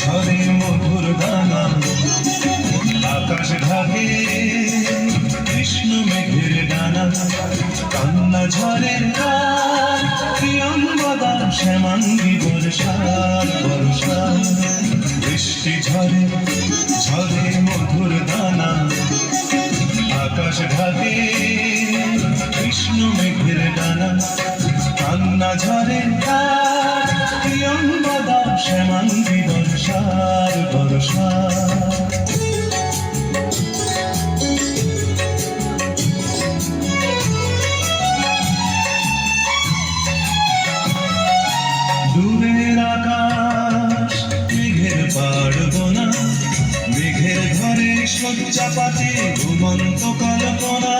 ঝরে মধুর দানা আকাশ ঢাকে কৃষ্ণ মেঘের ডানা। কান্না ঝড়ের কার প্রিয়ম্বদা শ্যামাঙ্গি বর্ষার বর্ষা। বৃষ্টি ঝরে ঝরে মধুর দানা শ্যামাঙ্গি বর্ষার বর্ষা মেঘের ঘরে শয্যা পাতে ঘুমন্ত কল্পনা।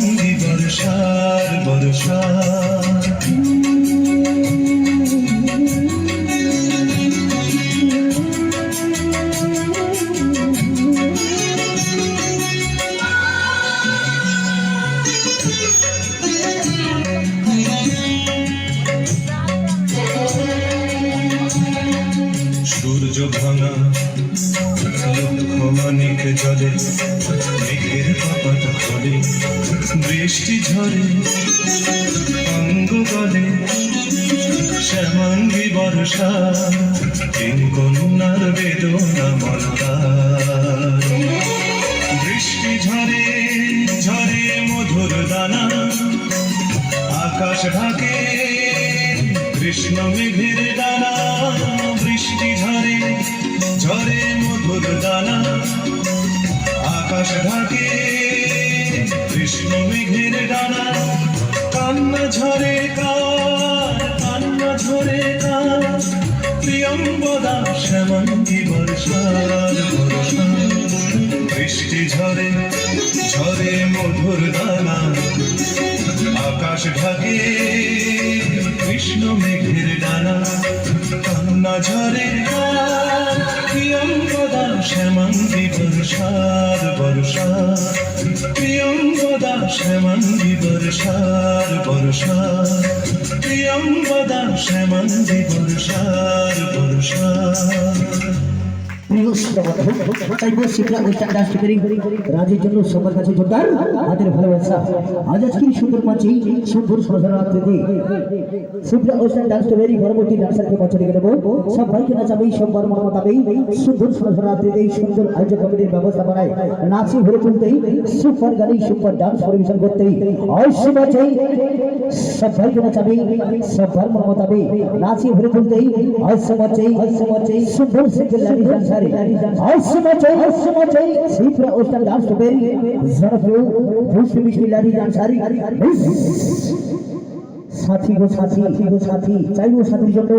শ্যামাঙ্গি মানিক জলে, মেঘের পাপাত খলে, বৃষ্টি ঝরে, অঙ্গ গলে শ্যামাঙ্গি বর্ষা কন্যার বেদনা মলদার বৃষ্টি ঝরে ঝরে মধুর দানা, আকাশ ঢাকে কৃষ্ণ মেঘের ডানা, বৃষ্টি ঝরে ঝরে মধুর দানা। আকাশ ঢাকে কৃষ্ণ মেঘের ডানা। কান্না ঝরে কার, কান্না ঝরে কার। প্রিয়ম্বদা শ্যামঙ্গি বর্ষার বর্ষা। বৃষ্টি ঝরে ঝরে মধুর দানা। আকাশ ঢাকে কান্না ঝরে প্রিয়ঙ্গদা শ্যামাঙ্গি বর্ষার বর্ষা। প্রিয়ঙ্গদা শ্যামাঙ্গি বর্ষার বর্ষা। শ্যামাঙ্গি বর্ষার বর্ষা। প্রিয় শ্রোতা, চাইব শিখরা অনুষ্ঠান ডান্স টিকারি রাজের জন্য সবার কাছে জোরদার হাতের ভালোবাসা আজ আজকের সুন্দর মাঝে সুন্দর সরসরাত্রিতে শিখরা অনুষ্ঠান ডান্স টিকারি পরবর্তী ডান্সারকে মঞ্চে ডেকে নেব সব ভাইকে নাচাবেই সবার মন মতাবেই সুন্দর সরসরাত্রিতে সুন্দর আয়োজক কমিটির ব্যবস্থা বানায় নাচে ভরে তুলতেই সুপার গাড়ি সুপার ডান্স পরিবেশন করতেই অবশ্য মাঝে সব ভাইকে নাচাবেই সবার মন মতাবেই নাচে ভরে তুলতেই অবশ্য মাঝে অবশ্য মাঝে সুন্দর সিঙ্গেল লারি ডান্সারে অবশ্য মাঝে অবশ্য মাঝে শিখরা অনুষ্ঠান ডান্স টিকারি জনপ্রিয় ভূষি মিষ্টি লারি ডান্সারি সাথী গো সাথী গো সাথী। চাইব সাথীর জন্য।